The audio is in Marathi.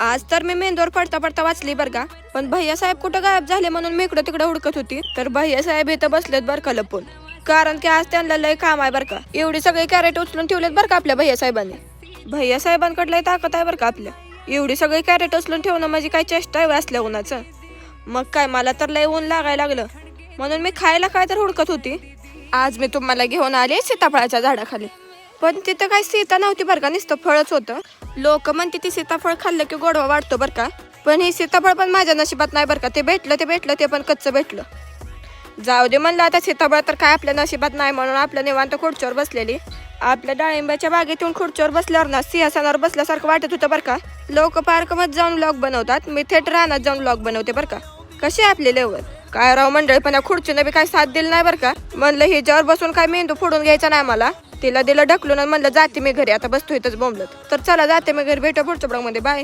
आज तर मी मेंदूवर पडता पडता वाचली बरं का. पण भैया साहेब कुठं गायब झाले म्हणून मी इकडं तिकडं हुडकत होती. तर भैया साहेब इथं बसलेत बरं का लपून. कारण की आज त्यांना लय काम आहे बरं का. एवढी सगळी कॅरेट उचलून ठेवलेत बरं का आपल्या भैया साहेबांनी. भैया साहेबांकडे ताकद आहे बरं का आपल्या. एवढी सगळी कॅरेट उचलून ठेवणं म्हणजे काय चेष्टा आहे असल्या उन्हाचं. मग काय मला तर लय ऊन लागायला लागलं. म्हणून मी खायला काय तर हुडकत होती. आज मी तुम्हाला घेऊन आले सीताफळाच्या झाडाखाली. पण तिथं काय सीता नव्हती बरं का नुसतं फळच होतं. लोक म्हणते ती सीताफळ खाल्लं की गोडवा वाढतो बरं का. पण हे सीताफळ पण माझ्या नशिबात नाही बरं का ते भेटलं ते भेटलं ते पण कच्चं भेटलं. जाऊ दे म्हणलं आता सीताफळ तर काय आपल्या नशिबात नाही म्हणून आपल्या निवांत खुर्चीवर बसलेली. आपल्या डाळिंबाच्या बागेतून खुर्चीवर बसल्यावर ना सिंहासनावर बसल्यासारखं वाटत होतं बरं का. लोक पार्कमध्ये जाऊन ब्लॉग बनवतात मी थेट रानात जाऊन ब्लॉग बनवते बरं का. कसे आपले आपली लेवल काय राव मंडळी पण या खुर्चीनं बी काय साथ दिली नाही बरं का? म्हणलं हिच्यावर बसून काय मेंदू फोडून घ्यायचा नाही मला. तिला दिलं ढकलून आणि म्हणलं जाते मी घरी आता बसतो इथंच बोंबलत. तर चला जाते मी घरी भेटू पुढच्या ब्लॉगमध्ये बाय.